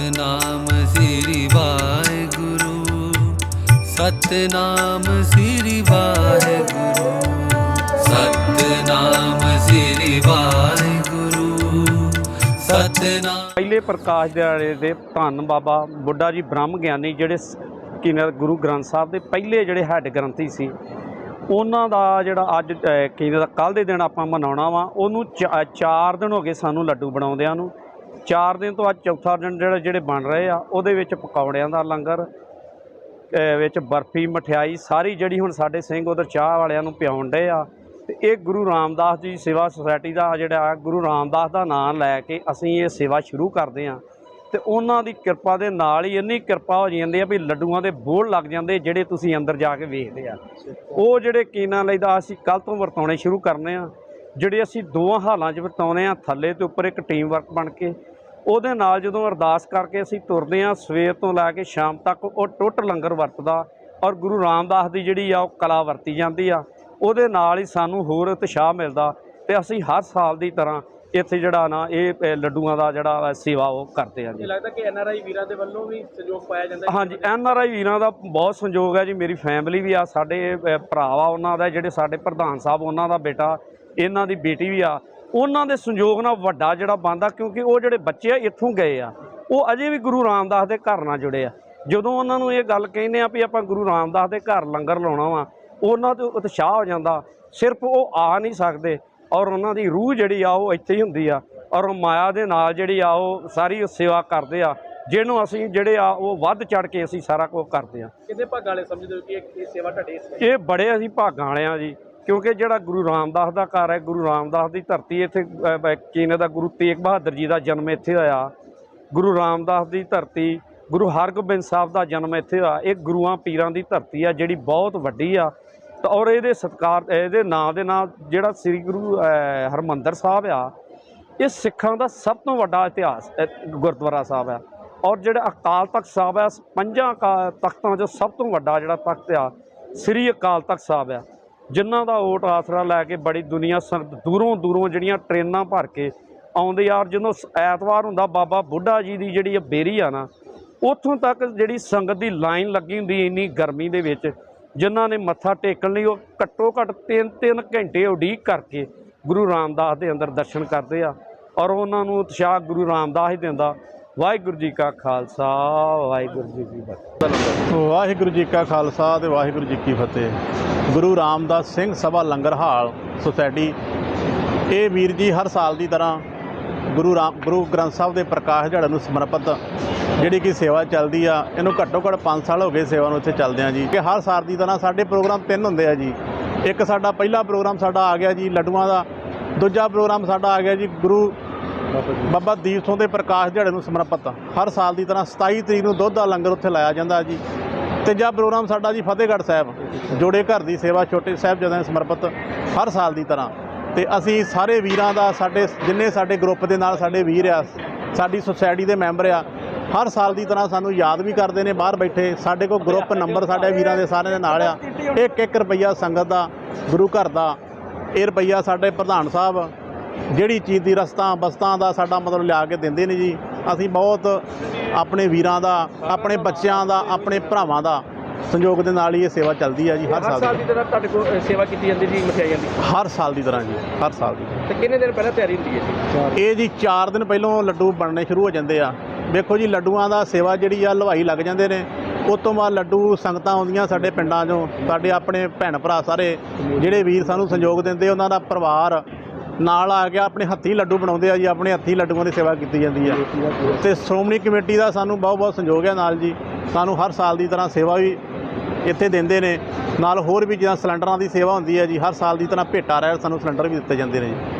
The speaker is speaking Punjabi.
ਸਤਨਾਮ ਸ੍ਰੀ ਵਾਹਿਗੁਰੂ ਸਤਨਾਮ ਸ੍ਰੀ ਵਾਹਿਗੁਰੂ ਸਤਨਾਮ ਸ੍ਰੀ ਵਾਹਿਗੁਰੂ ਸਤਨਾਮ ਪਹਿਲੇ ਪ੍ਰਕਾਸ਼ ਦਿਹਾੜੇ ਦੇ ਧੰਨ ਬਾਬਾ ਬੁੱਢਾ ਜੀ ਬ੍ਰਹਮ ਗਿਆਨੀ ਜਿਹੜੇ ਸ- ਗੁਰੂ ਗ੍ਰੰਥ ਸਾਹਿਬ ਦੇ ਪਹਿਲੇ ਜਿਹੜੇ ਹੈੱਡ ਗ੍ਰੰਥੀ ਸੀ ਉਹਨਾਂ ਦਾ ਜਿਹੜਾ ਅੱਜ ਅਹ, ਕੀ ਦਾ ਕੱਲ ਦੇ ਦਿਨ ਆਪਾਂ ਮਨਾਉਣਾ ਵਾ ਉਹਨੂੰ 4 ਦਿਨ ਹੋ ਗਏ ਸਾਨੂੰ ਲੱਡੂ ਬਣਾਉਂਦਿਆਂ ਨੂੰ ਚਾਰ ਦਿਨ ਤੋਂ ਅੱਜ ਚੌਥਾ ਦਿਨ ਜਿਹੜਾ ਜਿਹੜੇ ਬਣ ਰਹੇ ਆ, ਉਹਦੇ ਵਿੱਚ ਪਕੌੜਿਆਂ ਦਾ ਲੰਗਰ ਵਿੱਚ ਬਰਫੀ, ਮਠਿਆਈ, ਸਾਰੀ ਜਿਹੜੀ ਹੁਣ ਸਾਡੇ ਸਿੰਘ ਉਧਰ ਚਾਹ ਵਾਲਿਆਂ ਨੂੰ ਪਿਆਉਣ ਡਏ ਆ। ਤੇ ਇਹ ਗੁਰੂ ਰਾਮਦਾਸ ਜੀ ਸੇਵਾ ਸੁਸਾਇਟੀ ਦਾ ਜਿਹੜਾ ਗੁਰੂ ਰਾਮਦਾਸ ਦਾ ਨਾਮ ਲੈ ਕੇ ਅਸੀਂ ਇਹ ਸੇਵਾ ਸ਼ੁਰੂ ਕਰਦੇ ਆ। ਤੇ ਉਹਨਾਂ ਦੀ ਕਿਰਪਾ ਦੇ ਨਾਲ ਹੀ ਇੰਨੀ ਕਿਰਪਾ ਹੋ ਜਾਂਦੀ ਆ ਵੀ ਲੱਡੂਆਂ ਦੇ ਬੋਲ ਲੱਗ ਜਾਂਦੇ ਜਿਹੜੇ ਤੁਸੀਂ ਅੰਦਰ ਜਾ ਕੇ ਵੇਖਦੇ ਆ। ਉਹ ਜਿਹੜੇ ਕੀਨਾ ਲਈਦਾ, ਅਸੀਂ ਕੱਲ ਤੋਂ ਵਰਤਾਉਣੇ ਸ਼ੁਰੂ ਕਰਨੇ ਆ। ਜਿਹੜੇ ਅਸੀਂ ਦੋਵਾਂ ਹਾਲਾਂ 'ਚ ਵਰਤਾਉਨੇ ਆ ਥੱਲੇ ਤੇ ਉੱਪਰ ਇੱਕ ਟੀਮ ਵਰਕ ਬਣ ਕੇ ਉਹਦੇ ਨਾਲ ਜਦੋਂ ਅਰਦਾਸ ਕਰਕੇ ਅਸੀਂ ਤੁਰਦੇ ਆ ਸਵੇਰ ਤੋਂ ਲੈ ਕੇ ਸ਼ਾਮ ਤੱਕ ਉਹ ਟੁੱਟ ਲੰਗਰ ਵਰਤਦਾ ਔਰ ਗੁਰੂ ਰਾਮਦਾਸ ਦੀ ਜਿਹੜੀ ਆ ਉਹ ਕਲਾ ਵਰਤੀ ਜਾਂਦੀ ਆ ਉਹਦੇ ਨਾਲ ਹੀ ਸਾਨੂੰ ਹੋਰ ਉਤਸ਼ਾਹ ਮਿਲਦਾ ਤੇ ਅਸੀਂ ਹਰ ਸਾਲ ਦੀ ਤਰ੍ਹਾਂ ਇੱਥੇ ਜਿਹੜਾ ਨਾ ਇਹ ਲੱਡੂਆਂ ਦਾ ਜਿਹੜਾ ਸੇਵਾ ਉਹ ਕਰਦੇ ਆ ਜੀ। ਲੱਗਦਾ ਕਿ ਐਨਆਰਆਈ ਵੀਰਾਂ ਦੇ ਵੱਲੋਂ ਵੀ ਸਹਿਯੋਗ ਪਾਇਆ ਜਾਂਦਾ ਹਾਂਜੀ ਐਨ ਆਰ ਆਈ ਵੀਰਾਂ ਦਾ ਬਹੁਤ ਸੰਯੋਗ ਹੈ ਜੀ ਮੇਰੀ ਫੈਮਿਲੀ ਵੀ ਆ ਸਾਡੇ ਅ, ਭਰਾ ਵਾ ਉਹਨਾਂ ਦਾ ਜਿਹੜੇ ਸਾਡੇ ਪ੍ਰਧਾਨ ਸਾਹਿਬ ਉਹਨਾਂ ਦਾ ਬੇਟਾ ਇਹਨਾਂ ਦੀ ਬੇਟੀ ਵੀ ਆ ਉਹਨਾਂ ਦੇ ਸੰਯੋਗ ਨਾਲ ਵੱਡਾ ਜਿਹੜਾ ਬੰਦਾ ਕਿਉਂਕਿ ਉਹ ਜਿਹੜੇ ਬੱਚੇ ਆ ਇੱਥੋਂ ਗਏ ਆ। ਉਹ ਅਜੇ ਵੀ ਗੁਰੂ ਰਾਮਦਾਸ ਦੇ ਘਰ ਨਾਲ ਜੁੜੇ ਆ। ਜਦੋਂ ਉਹਨਾਂ ਨੂੰ ਇਹ ਗੱਲ ਕਹਿੰਦੇ ਆ ਵੀ ਆਪਾਂ ਗੁਰੂ ਰਾਮਦਾਸ ਦੇ ਘਰ ਲੰਗਰ ਲਾਉਣਾ ਵਾ ਉਹਨਾਂ ਤੋਂ ਉਤਸ਼ਾਹ ਹੋ ਜਾਂਦਾ। ਸਿਰਫ ਉਹ ਆ ਨਹੀਂ ਸਕਦੇ ਔਰ ਉਹਨਾਂ ਦੀ ਰੂਹ ਜਿਹੜੀ ਆ ਉਹ ਇੱਥੇ ਹੀ ਹੁੰਦੀ ਆ। ਔਰ ਮਾਇਆ ਦੇ ਨਾਲ ਜਿਹੜੀ ਆ ਉਹ ਸਾਰੀ ਸੇਵਾ ਕਰਦੇ ਆ ਜਿਹਨੂੰ ਅਸੀਂ ਜਿਹੜੇ ਆ ਉਹ ਵੱਧ ਚੜ ਕੇ ਅਸੀਂ ਸਾਰਾ ਕੁਝ ਕਰਦੇ ਆ। ਕਿੰਨੇ ਭਾਗਾਂ ਵਾਲੇ ਸਮਝਦੇ ਹੋ ਕਿ ਇਹ- ਸੇਵਾ ਤੁਹਾਡੇ ਇਹ ਬੜੇ ਅਸੀਂ ਭਾਗਾਂ ਵਾਲੇ ਆ ਜੀ। ਕਿਉਂਕਿ ਜਿਹੜਾ ਗੁਰੂ ਰਾਮਦਾਸ ਦਾ ਘਰ ਹੈ ਗੁਰੂ ਰਾਮਦਾਸ ਦੀ ਧਰਤੀ ਇੱਥੇ ਕੀਨੇ ਦਾ ਗੁਰੂ ਤੇਗ ਬਹਾਦਰ ਜੀ ਦਾ ਜਨਮ ਇੱਥੇ ਹੋਇਆ। ਗੁਰੂ ਰਾਮਦਾਸ ਦੀ ਧਰਤੀ ਗੁਰੂ ਹਰਗੋਬਿੰਦ ਸਾਹਿਬ ਦਾ ਜਨਮ ਇੱਥੇ ਹੋਇਆ। ਇਹ ਗੁਰੂਆਂ ਪੀਰਾਂ ਦੀ ਧਰਤੀ ਆ ਜਿਹੜੀ ਬਹੁਤ ਵੱਡੀ ਆ। ਤੇ ਔਰ ਇਹਦੇ ਸਤਕਾਰ ਇਹਦੇ ਨਾਂ ਦੇ ਨਾਲ ਜਿਹੜਾ ਸ੍ਰੀ ਗੁਰੂ ਅਹ, ਹਰਮੰਦਰ ਸਾਹਿਬ ਆ ਇਹ ਸਿੱਖਾਂ ਦਾ ਸਭ ਤੋਂ ਵੱਡਾ ਇਤਿਹਾਸ ਗੁਰਦੁਆਰਾ ਸਾਹਿਬ ਆ। ਔਰ ਜਿਹੜਾ ਅਕਾਲ ਤਖਤ ਸਾਹਿਬ ਆ ਪੰਜਾਂ ਅਕਾ- ਤਖਤਾਂ 'ਚੋਂ ਸਭ ਤੋਂ ਵੱਡਾ ਜਿਹੜਾ ਤਖਤ ਆ ਸ੍ਰੀ ਅਕਾਲ ਤਖਤ ਸਾਹਿਬ ਆ। ਜਿਨ੍ਹਾਂ ਦਾ ਓਟ ਆਸਰਾ ਲੈ ਕੇ ਬੜੀ ਦੁਨੀਆ ਸੰਗਤ ਦੂਰੋਂ ਦੂਰੋਂ ਜਿਹੜੀਆਂ ਟ੍ਰੇਨਾਂ ਭਰ ਕੇ ਆਉਂਦੇ ਆ, ਔਰ ਜਦੋਂ ਸ- ਐਤਵਾਰ ਹੁੰਦਾ ਬਾਬਾ ਬੁੱਢਾ ਜੀ ਦੀ ਜਿਹੜੀ ਇਹ ਬੇਰੀ ਆ ਨਾ, ਉੱਥੋਂ ਤੱਕ ਜਿਹੜੀ ਸੰਗਤ ਦੀ ਲਾਈਨ ਲੱਗੀ ਹੁੰਦੀ ਇੰਨੀ ਗਰਮੀ ਦੇ ਵਿੱਚ, ਜਿਨ੍ਹਾਂ ਨੇ ਮੱਥਾ ਟੇਕਣ ਲਈ ਉਹ ਘੱਟੋ ਘੱਟ 3-3 ਘੰਟੇ ਉਡੀਕ ਕਰਕੇ ਗੁਰੂ ਰਾਮਦਾਸ ਦੇ ਅੰਦਰ ਦਰਸ਼ਨ ਕਰਦੇ ਆ, ਔਰ ਉਹਨਾਂ ਨੂੰ ਉਤਸ਼ਾਹ ਗੁਰੂ ਰਾਮਦਾਸ ਹੀ ਦਿੰਦਾ ਵਾਹਿਗੁਰੂ ਜੀ ਕਾ ਖਾਲਸਾ, ਵਾਹਿਗੁਰੂ ਜੀ ਕੀ ਫਤਿਹ। ਵਾਹਿਗੁਰੂ ਜੀ ਕਾ ਖਾਲਸਾ ਤੇ ਵਾਹਿਗੁਰੂ ਜੀ ਕੀ ਫਤਿਹ। Guru Ramdas Singh Sabha langar hall society. ਇਹ ਵੀਰ ਜੀ ਹਰ ਸਾਲ ਦੀ ਤਰ੍ਹਾਂ ਗੁਰੂ ਰਾਮ, ਗੁਰੂ ਗ੍ਰੰਥ ਸਾਹਿਬ ਦੇ ਪ੍ਰਕਾਸ਼ ਦਿਹਾੜੇ ਨੂੰ ਸਮਰਪਿਤ ਜਿਹੜੀ ਕਿ ਸੇਵਾ ਚੱਲਦੀ ਆ, ਇਹਨੂੰ ਘੱਟੋ ਘੱਟ 5 ਸਾਲ ਹੋ ਗਏ ਸੇਵਾ ਨੂੰ ਇੱਥੇ ਚੱਲਦੇ ਚੱਲਦਿਆਂ ਜੀ। ਕਿ ਹਰ ਸਾਲ ਦੀ ਤਰ੍ਹਾਂ ਸਾਡੇ ਪ੍ਰੋਗਰਾਮ ਤਿੰਨ ਹੁੰਦੇ ਆ ਜੀ। ਇੱਕ ਸਾਡਾ ਪਹਿਲਾ ਪ੍ਰੋਗਰਾਮ ਸਾਡਾ ਆ ਗਿਆ ਜੀ, ਲੱਡੂਆਂ ਦਾ। ਦੂਜਾ ਪ੍ਰੋਗਰਾਮ ਸਾਡਾ ਆ ਗਿਆ ਜੀ, ਗੁਰੂ ਬਾਬਾ ਦੀਪ ਸਿੰਘ ਦੇ ਪ੍ਰਕਾਸ਼ ਦਿਹਾੜੇ ਨੂੰ ਸਮਰਪਿਤ ਹਰ ਸਾਲ ਦੀ ਤਰ੍ਹਾਂ 27 ਤਰੀਕ ਨੂੰ ਦੁੱਧ ਦਾ ਲੰਗਰ ਉੱਥੇ ਲਾਇਆ ਜਾਂਦਾ ਜੀ। ਤੀਜਾ ਪ੍ਰੋਗਰਾਮ ਸਾਡਾ ਜੀ ਫਤਿਹਗੜ੍ਹ ਸਾਹਿਬ, ਜੋੜੇ ਘਰ ਦੀ ਸੇਵਾ ਛੋਟੇ ਸਾਹਿਬ ਜਦੋਂ ਸਮਰਪਿਤ ਹਰ ਸਾਲ ਦੀ ਤਰ੍ਹਾਂ। ਤੇ ਅਸੀਂ ਸਾਰੇ ਵੀਰਾਂ ਦਾ, ਸਾਡੇ ਜਿੰਨੇ ਸਾਡੇ ਗਰੁੱਪ ਦੇ ਨਾਲ ਸਾਡੇ ਵੀਰ ਆ, ਸਾਡੀ ਸੁਸਾਇਟੀ ਦੇ ਮੈਂਬਰ ਆ, ਹਰ ਸਾਲ ਦੀ ਤਰ੍ਹਾਂ ਸਾਨੂੰ ਯਾਦ ਵੀ ਕਰਦੇ ਨੇ, ਬਾਹਰ ਬੈਠੇ ਸਾਡੇ ਕੋਲ ਗਰੁੱਪ ਨੰਬਰ ਸਾਡੇ ਵੀਰਾਂ ਦੇ ਸਾਰਿਆਂ ਦੇ ਨਾਲ ਆ। ਇੱਕ ਇੱਕ ਰੁਪਈਆ ਸੰਗਤ ਦਾ, ਗੁਰੂ ਘਰ ਦਾ, ਇਹ ਰੁਪਈਆ ਸਾਡੇ ਪ੍ਰਧਾਨ ਸਾਹਿਬ ਜਿਹੜੀ ਚੀਜ਼ ਦੀ ਰਸਤਾਂ ਬਸਤਾਂ ਦਾ ਸਾਡਾ ਮਤਲਬ ਲਿਆ ਕੇ ਦਿੰਦੇ ਨੇ ਜੀ ਅਸੀਂ ਬਹੁਤ ਆਪਣੇ ਵੀਰਾਂ ਦਾ ਆਪਣੇ ਬੱਚਿਆਂ ਦਾ ਆਪਣੇ ਭਰਾਵਾਂ ਦਾ ਸੰਯੋਗ ਦੇ ਨਾਲ ਹੀ ਇਹ ਸੇਵਾ ਚੱਲਦੀ ਹੈ ਜੀ ਹਰ ਸਾਲ ਦੀ ਤਰ੍ਹਾਂ ਤੁਹਾਡੇ ਕੋਲ ਅ, ਸੇਵਾ ਕੀਤੀ ਜਾਂਦੀ ਜੀ ਮਠਿਆਈਆਂ ਦੀ ਹਰ ਸਾਲ ਦੀ ਤਰ੍ਹਾਂ ਜੀ ਹਰ ਸਾਲ ਦੀ ਤੇ ਕਿੰਨੇ ਦਿਨ ਪਹਿਲਾਂ ਤਿਆਰੀ ਹੁੰਦੀ ਹੈ ਜੀ? ਇਹ ਜੀ 4 ਦਿਨ ਪਹਿਲਾਂ ਲੱਡੂ ਬਣਨੇ ਸ਼ੁਰੂ ਹੋ ਜਾਂਦੇ ਆ। ਵੇਖੋ ਜੀ ਲੱਡੂਆਂ ਦਾ ਸੇਵਾ ਜਿਹੜੀ ਆ ਹਲਵਾਈ ਲੱਗ ਜਾਂਦੇ ਨੇ। ਉਸ ਤੋਂ ਬਾਅਦ ਲੱਡੂ ਸੰਗਤਾਂ ਆਉਂਦੀਆਂ ਸਾਡੇ ਪਿੰਡਾਂ 'ਚੋਂ ਸਾਡੇ ਆਪਣੇ ਭੈਣ ਭਰਾ ਸਾਰੇ ਜਿਹੜੇ ਵੀਰ ਸਾਨੂੰ ਸੰਯੋਗ ਦਿੰਦੇ ਉਹਨਾਂ ਦਾ ਪਰਿਵਾਰ ਨਾਲ ਆ ਕੇ ਆਪਣੇ ਹੱਥੀਂ ਲੱਡੂ ਬਣਾਉਂਦੇ ਆ ਜੀ, ਆਪਣੇ ਹੱਥੀਂ ਲੱਡੂਆਂ ਦੀ ਸੇਵਾ ਕੀਤੀ ਜਾਂਦੀ ਆ। ਤੇ ਸ਼੍ਰੋਮਣੀ ਕਮੇਟੀ ਦਾ ਸਾਨੂੰ ਬਹੁਤ ਬਹੁਤ ਸੰਯੋਗ ਹੈ ਨਾਲ ਜੀ। ਸਾਨੂੰ ਹਰ ਸਾਲ ਦੀ ਤਰ੍ਹਾਂ ਸੇਵਾ ਵੀ ਇੱਥੇ ਦਿੰਦੇ ਨੇ। ਨਾਲ ਹੋਰ ਵੀ ਜਿੱਦਾਂ ਸਿਲੰਡਰਾਂ ਦੀ ਸੇਵਾ ਹੁੰਦੀ ਹੈ ਜੀ, ਹਰ ਸਾਲ ਦੀ ਤਰ੍ਹਾਂ ਭੇਟਾ ਰਹਿ ਸਾਨੂੰ ਸਿਲੰਡਰ ਵੀ ਦਿੱਤੇ ਜਾਂਦੇ ਨੇ ਜੀ।